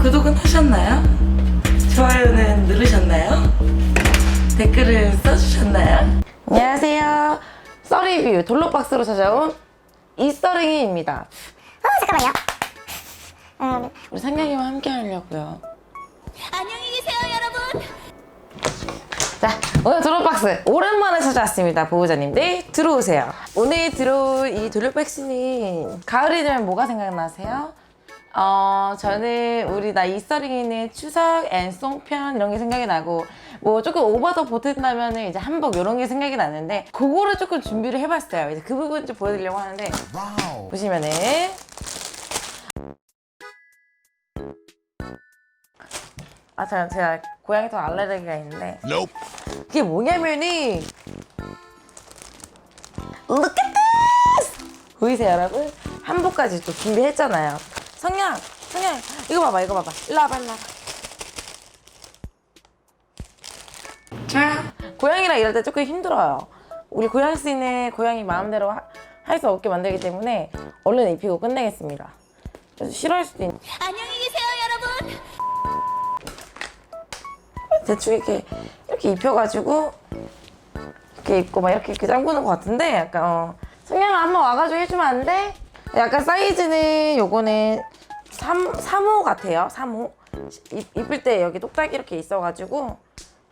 구독은 하셨나요? 좋아요는 누르셨나요? 댓글을 써주셨나요? 안녕하세요. 썰리뷰 돌로박스로 찾아온 이썰링이입니다. 어, 잠깐만요. 음, 우리 상냥이와 함께 하려고요. 안녕히 계세요, 여러분. 자, 오늘 드롭박스 오랜만에 찾아왔습니다. 보호자님들 들어오세요. 오늘 들어올 이 드롭박스는 가을이 되면 뭐가 생각나세요? 어, 저는 우리 나 이서링이는 추석 앤송편 이런 게 생각이 나고 뭐 조금 오버 더 보탠다면은 이제 한복 이런 게 생각이 나는데 그거를 조금 준비를 해봤어요. 이제 그 부분 좀 보여드리려고 하는데 보시면은 아 제가, 제가 고양이 또 알레르기가 있는데 Nope. 그게 뭐냐면은 Look at this! 보이세요 여러분? 한복까지 또 준비했잖아요 성냥! 성냥! 이거 봐봐 이거 봐봐 일로 와봐 일로 와봐 자 고양이랑 일할 때 조금 힘들어요 우리 고양이 씨는 고양이 마음대로 할 수 없게 만들기 때문에 얼른 입히고 끝내겠습니다 그래서 싫어할 수도 있는 안녕히 계세요, 여러분. 대충 이렇게 이렇게 입혀가지고 이렇게 입고 막 이렇게 이렇게 잠그는 것 같은데 약간 어 성냥아 한번 와가지고 해주면 안 돼? 약간 사이즈는 요거는 3, 3호 같아요. 3호. 입, 입을 때 여기 똑딱이 이렇게 있어가지고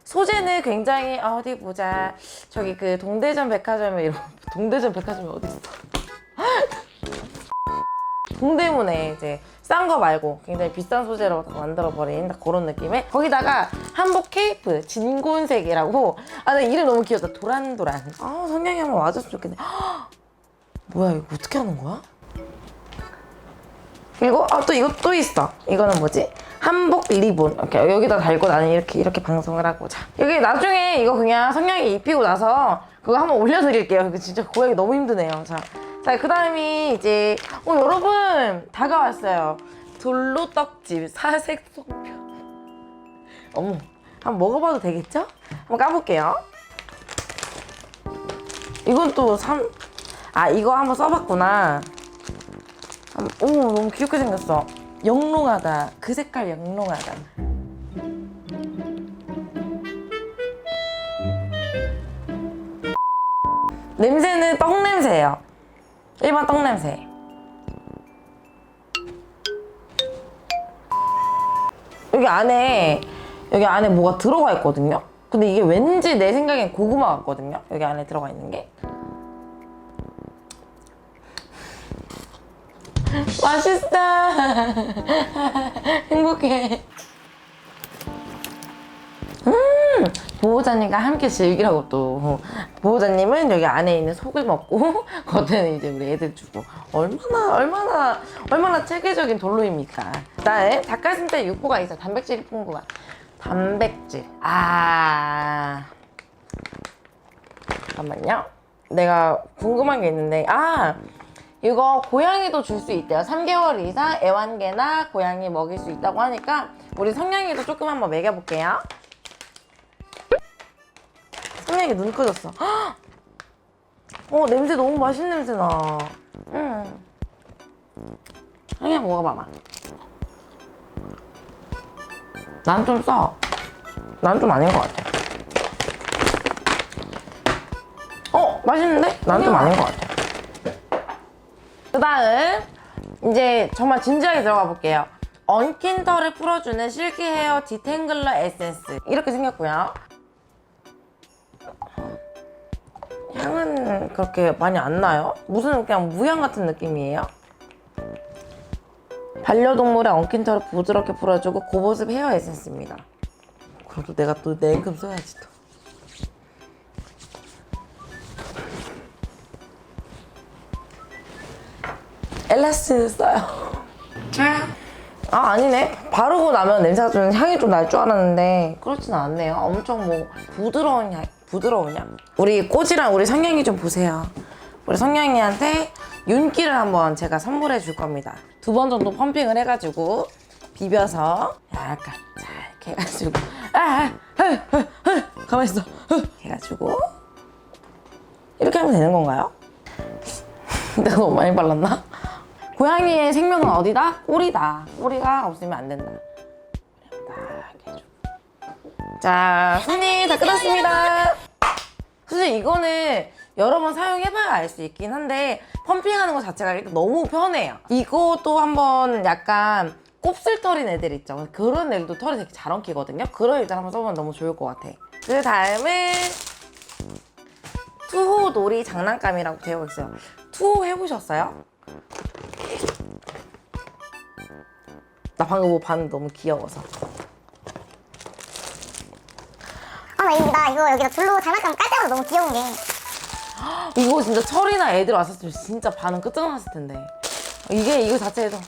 소재는 굉장히 아, 어디 보자. 저기 그 동대전 백화점에 이런 동대전 백화점이 어디 있어? 동대문에 이제 싼 거 말고 굉장히 비싼 소재로 만들어 버린 그런 느낌의 거기다가 한복 케이프 진곤색이라고. 아 나 이름 너무 귀엽다. 도란도란. 아 성냥이 한번 와줬으면 좋겠네. 헉! 뭐야 이거 어떻게 하는 거야? 그리고 아 또 이거 또 있어. 이거는 뭐지? 한복 리본. 이렇게 여기다 달고 나는 이렇게 이렇게 방송을 하고 자. 여기 나중에 이거 그냥 성냥이 입히고 나서 그거 한번 올려드릴게요. 진짜 구하기 너무 힘드네요. 자, 자 그다음이 이제 어 여러분 다가왔어요. 돌로 떡집 사색 송편. 어머 한번 먹어봐도 되겠죠? 한번 까볼게요. 이건 또 삼... 아 이거 한번 써봤구나. 음, 오 너무 귀엽게 생겼어. 영롱하다. 그 색깔 영롱하다. 냄새는 떡 냄새예요. 일반 떡 냄새. 여기 안에 여기 안에 뭐가 들어가 있거든요. 근데 이게 왠지 내 생각엔 고구마 같거든요. 여기 안에 들어가 있는 게 맛있다. 행복해. 음, 보호자님과 함께 즐기라고 또. 보호자님은 여기 안에 있는 속을 먹고, 겉에는 이제 우리 애들 주고. 얼마나, 얼마나, 얼마나 체계적인 돌로입니까? 그다음에 닭가슴살 육포가 있어. 단백질이 풍부한. 단백질. 아. 잠깐만요. 내가 궁금한 게 있는데, 아! 이거 고양이도 줄 수 있대요. 3개월 이상 애완개나 고양이 먹일 수 있다고 하니까 우리 성냥이도 조금 한번 먹여볼게요. 성냥이 눈 커졌어. 헉! 어 냄새 너무 맛있는 냄새 나. 응. 성냥 먹어봐봐. 난 좀 써. 난 좀 아닌 것 같아. 어 맛있는데? 난 좀 아닌 것 같아. 그 다음 이제 정말 진지하게 들어가 볼게요. 엉킨 털을 풀어주는 실키 헤어 디탱글러 에센스. 이렇게 생겼고요. 향은 그렇게 많이 안 나요? 무슨 그냥 무향 같은 느낌이에요? 반려동물의 엉킨 털을 부드럽게 풀어주고 고보습 헤어 에센스입니다. 그래도 내가 또 냉큼 써야지 또 엘라스틴 써요. 아 아니네. 바르고 나면 냄새가 좀 향이 좀 날 줄 알았는데 그렇진 않네요. 엄청 뭐 부드러운 향, 부드러운 향. 우리 꼬지랑 우리 성냥이 좀 보세요. 우리 성냥이한테 윤기를 한번 제가 선물해 줄 겁니다. 두 번 정도 펌핑을 해가지고 비벼서 약간 자 이렇게 해가지고 아, 아, 아, 아, 아 가만 있어. 해가지고 이렇게 하면 되는 건가요? 내가 너무 많이 발랐나? 고양이의 생명은 어디다? 꼬리다. 꼬리가 없으면 안 된다. 자, 손님 다 끝났습니다. 사실 이거는 여러 번 사용해봐야 알 수 있긴 한데 펌핑하는 것 자체가 너무 편해요. 이것도 한번 약간 곱슬털인 애들 있죠. 그런 애들도 털이 되게 잘 엉키거든요. 그런 애들 한번 써보면 너무 좋을 것 같아. 그 다음에 투호 놀이 장난감이라고 되어 있어요. 투호 해보셨어요? 나 방금 뭐 봤는데 너무 귀여워서. 아, 나 이거, 나 이거 여기다 둘로 장난감 깔 때마다 너무 귀여운 게. 이거 진짜 철이나 애들 왔었으면 진짜 반응 끝장났을 텐데. 이게 이거 자체에서.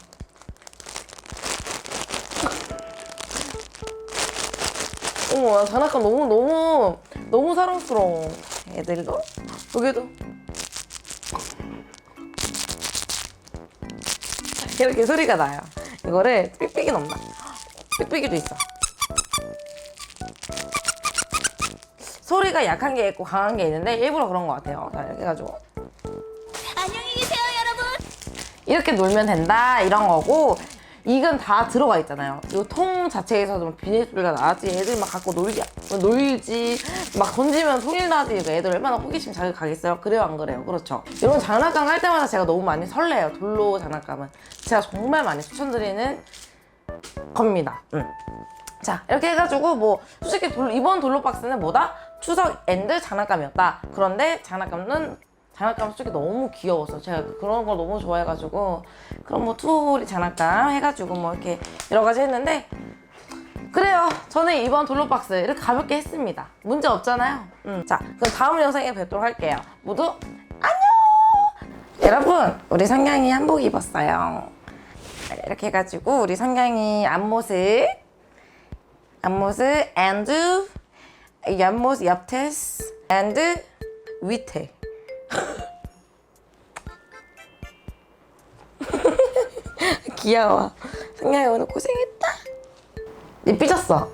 어머, 나 장난감 너무 너무 너무 사랑스러워. 애들도 여기도 이렇게 소리가 나요. 이거를 삑삑이 넣나? 삑삑이도 있어. 소리가 약한 게 있고 강한 게 있는데 일부러 그런 것 같아요. 자, 이렇게 해가지고 안녕히 계세요, 여러분. 이렇게 놀면 된다 이런 거고 이건 다 들어가 있잖아요. 이 통 자체에서도 비닐 소리가 나지 애들 막 갖고 놀지 놀지 막 던지면 소리 나지 이거 애들 얼마나 호기심 자극하겠어요. 그래요 안 그래요? 그렇죠. 이런 장난감 할 때마다 제가 너무 많이 설레요. 돌로 장난감은 제가 정말 많이 추천드리는 겁니다. 음. 자 이렇게 해가지고 뭐 솔직히 돌- 이번 돌로 박스는 뭐다 추석 앤드 장난감이었다. 그런데 장난감은 장난감 솔직히 너무 귀여워서 제가 그런 걸 너무 좋아해가지고 그럼 뭐 투리 장난감 해가지고 뭐 이렇게 여러 가지 했는데 그래요. 저는 이번 돌로 박스 이렇게 가볍게 했습니다. 문제 없잖아요. 음. 자 그럼 다음 영상에 뵙도록 할게요. 모두 안녕. 여러분 우리 상냥이 한복 입었어요. 이렇게 해가지고 우리 상냥이 앞모습 앞모습 and 옆모습 옆테스 and 위태 귀여워. 상냥이 오늘 고생했다. 니 삐졌어